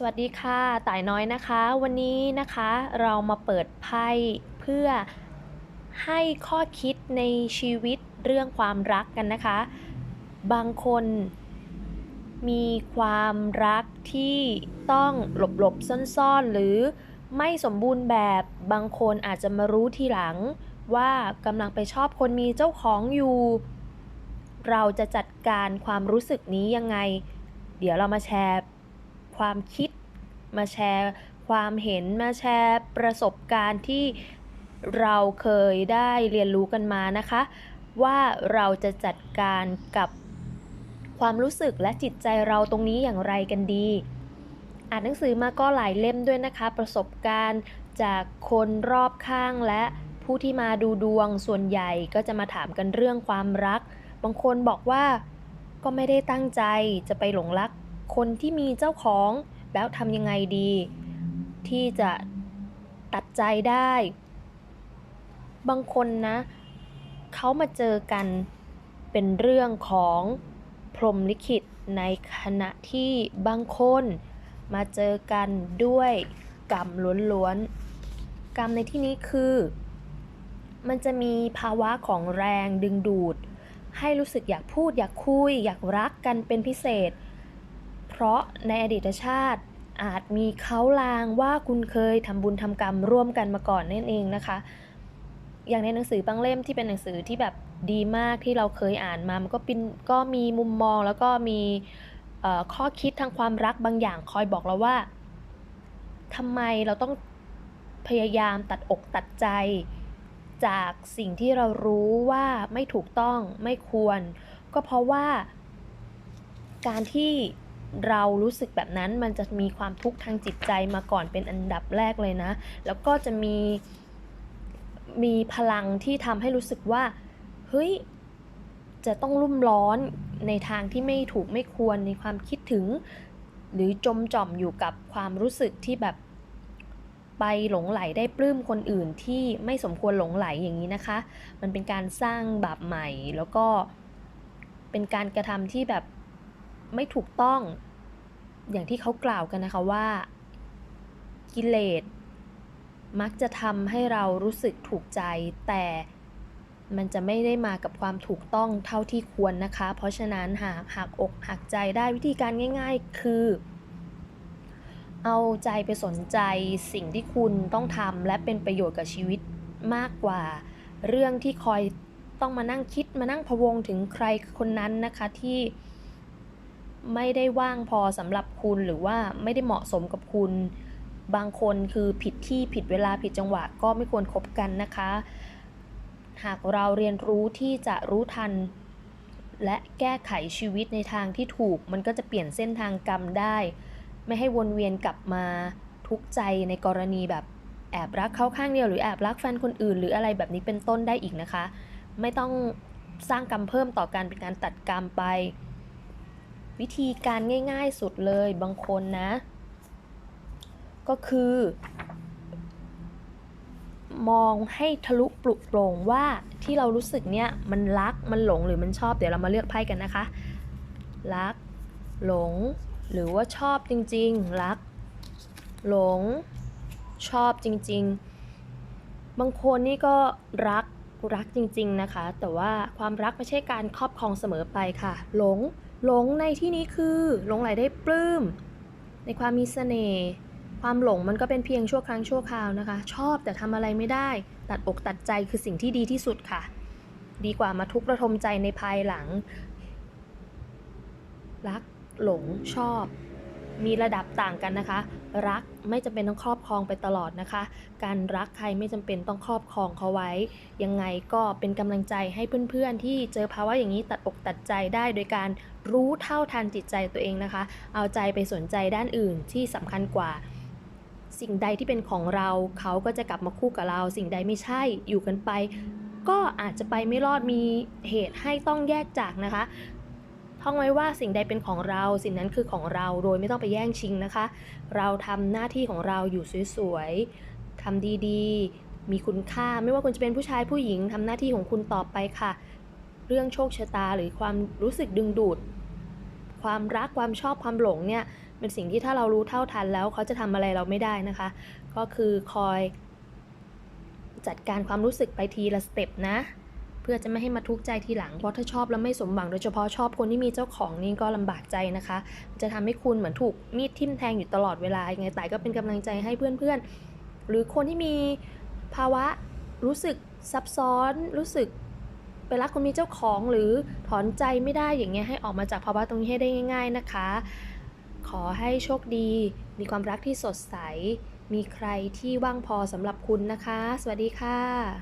สวัสดีค่ะต่ายน้อยนะคะ วันนี้นะคะเรามาเปิดไพ่เพื่อให้ข้อคิดในชีวิตเรื่องความรักกันนะคะ บางคนมีความรักที่ต้องหลบหลบซ่อนๆ หรือไม่สมบูรณ์แบบบางคนอาจจะมารู้ทีหลัง ว่ากำลังไปชอบคนมีเจ้าของอยู่ เราจะจัดการความรู้สึกนี้ยังไง เดี๋ยวเรามาแชร์ความคิด มาแชร์ความเห็นมาแชร์ประสบการณ์ที่เราเคยได้เรียนรู้กันมานะคะ ว่าเราจะจัดการกับความรู้สึกและจิตใจเราตรงนี้อย่างไรกันดี อ่านหนังสือมาก็หลายเล่มด้วยนะคะ ประสบการณ์จากคนรอบข้างและผู้ที่มาดูดวงส่วนใหญ่ก็จะมาถามกันเรื่องความรัก บางคนบอกว่าก็ไม่ได้ตั้งใจจะไปหลงรัก คนที่มีเจ้าของ แล้วทำยังไงดี ที่จะตัดใจได้ บางคนนะเขามาเจอกันเป็นเรื่องของพรมลิขิตในขณะที่บางคนมาเจอกันด้วยกรรมล้วนๆ กรรมในที่นี้คือ มันจะมีภาวะของแรงดึงดูด ให้รู้สึกอยากพูดอยากคุย อยากรักกันเป็นพิเศษ เพราะในอดีตชาติอาจมีเขาลางว่าคุณเคยทำบุญทำกรรมร่วมกันมาก่อนนั่นเองนะคะ อย่างในหนังสือบางเล่มที่เป็นหนังสือที่แบบดีมากที่เราเคยอ่านมา มันก็เป็นก็มีมุมมองแล้วก็มีข้อคิดทางความรักบางอย่างคอยบอกเราว่าทำไมเราต้องพยายามตัดอกตัดใจ จากสิ่งที่เรารู้ว่าไม่ถูกต้องไม่ควร ก็เพราะว่า การที่ เรารู้สึกแบบนั้นมันจะมีความทุกข์ทางจิตใจมาก่อนเป็นอันดับแรกเลยนะ แล้วก็จะมีมีพลังที่ทำให้รู้สึกว่า เฮ้ย จะต้องรุ่มร้อนในทางที่ไม่ถูกไม่ควรในความคิดถึง หรือจมจ่อมอยู่กับความรู้สึกที่แบบไปหลงไหลได้ปลื้มคนอื่นที่ไม่สมควรหลงไหลอย่างนี้นะคะ มันเป็นการสร้างบาปใหม่แล้วก็เป็นการกระทำที่แบบไม่ถูกต้อง อย่างที่เขากล่าวกันนะคะว่า กิเลสมักจะทำให้เรารู้สึกถูกใจ แต่มันจะไม่ได้มากับความถูกต้องเท่าที่ควรนะคะ เพราะฉะนั้นหากหักอกหักใจได้วิธีการง่าย ๆ คือ เอาใจไปสนใจสิ่งที่คุณต้องทำและเป็นประโยชน์กับชีวิตมากกว่า เรื่องที่คอยต้องมานั่งคิดมานั่งพะวงถึงใครคนนั้นนะคะที่ ไม่ได้ว่างพอสำหรับคุณหรือว่าไม่ได้เหมาะสมกับคุณ บางคนคือผิดที่ผิดเวลาผิดจังหวะก็ไม่ควรคบกันนะคะ หากเราเรียนรู้ที่จะรู้ทัน และแก้ไขชีวิตในทางที่ถูก มันก็จะเปลี่ยนเส้นทางกรรมได้ ไม่ให้วนเวียนกลับมาทุกใจในกรณีแบบแอบรักเขาข้างเดียวหรือแอบรักแฟนคนอื่น หรืออะไรแบบนี้เป็นต้นได้อีกนะคะ ไม่ต้องสร้างกรรมเพิ่มต่อการเป็นการตัดกรรมไป วิธีการง่ายๆสุดเลยบางคนนะ ก็คือ มองให้ทะลุปลุกโปร่งว่าที่เรารู้สึกเนี่ยมันรักมันหลงหรือมันชอบเดี๋ยวเรามาเลือกไพ่กันนะคะ รัก หลง หรือว่าชอบจริงๆ รัก หลง ชอบจริง ๆ บางคนนี่ก็รักรักจริง ๆ นะคะ แต่ว่าความรักไม่ใช่การครอบครองเสมอไปค่ะ หลง หลงในที่นี้คือหลงไหลได้ปลื้ม ในความมีเสน่ห์ความหลงมันก็เป็นเพียงชั่วครั้งชั่วคราวนะคะ ชอบแต่ทำอะไรไม่ได้ ตัดอกตัดใจคือสิ่งที่ดีที่สุดค่ะ ดีกว่ามาทุกข์ระทมใจในภายหลัง รักหลงชอบ มีระดับต่างกันนะคะ รักไม่จำเป็นต้องครอบครองไปตลอดนะคะ การรักใครไม่จำเป็นต้องครอบครองเขาไว้ ยังไงก็เป็นกำลังใจให้เพื่อนๆ ที่เจอภาวะอย่างนี้ตัดอกตัดใจได้โดยการ รู้เท่าทันจิตใจตัวเองนะคะ เอาใจไปสนใจด้านอื่นที่สำคัญกว่า สิ่งใดที่เป็นของเรา เขาก็จะกลับมาคู่กับเรา สิ่งใดไม่ใช่อยู่กันไป ก็อาจจะไปไม่รอดมีเหตุให้ต้องแยกจากนะคะท่องไว้ว่าสิ่งใดเป็นของเราสิ่งนั้นคือของเราโดยไม่ต้องไปแย่งชิงนะคะ เราทำหน้าที่ของเราอยู่สวยๆทำดีๆ มีคุณค่าไม่ว่าคุณจะเป็นผู้ชายผู้หญิงทำหน้าที่ของคุณต่อไปค่ะ เรื่องโชคชะตาหรือความรู้สึกดึงดูด ความรักความชอบความหลงเนี่ยเป็นสิ่งที่ถ้าเรารู้เท่าทันแล้วเขาจะทำอะไรเราไม่ได้นะคะ ก็คือคอยจัดการความรู้สึกไปทีละสเต็ปนะ เพื่อจะไม่ให้มาทุกข์ใจทีหลัง เพราะถ้าชอบแล้วไม่สมหวังโดยเฉพาะชอบคนที่มีเจ้าของนี่ก็ลำบากใจนะคะ จะทำให้คุณเหมือนถูกมีดทิ่มแทงอยู่ตลอดเวลายังไงต่ายก็เป็นกำลังใจให้เพื่อนๆ หรือคนที่มีภาวะรู้สึกซับซ้อนรู้สึก ไปรักคนมีเจ้าของหรือถอนใจไม่ได้อย่างเงี้ยให้ออกมาจากภาวะตรงนี้ให้ได้ง่าย ๆนะคะ ขอให้โชคดี มีความรักที่สดใส มีใครที่ว่างพอสำหรับคุณนะคะ สวัสดีค่ะ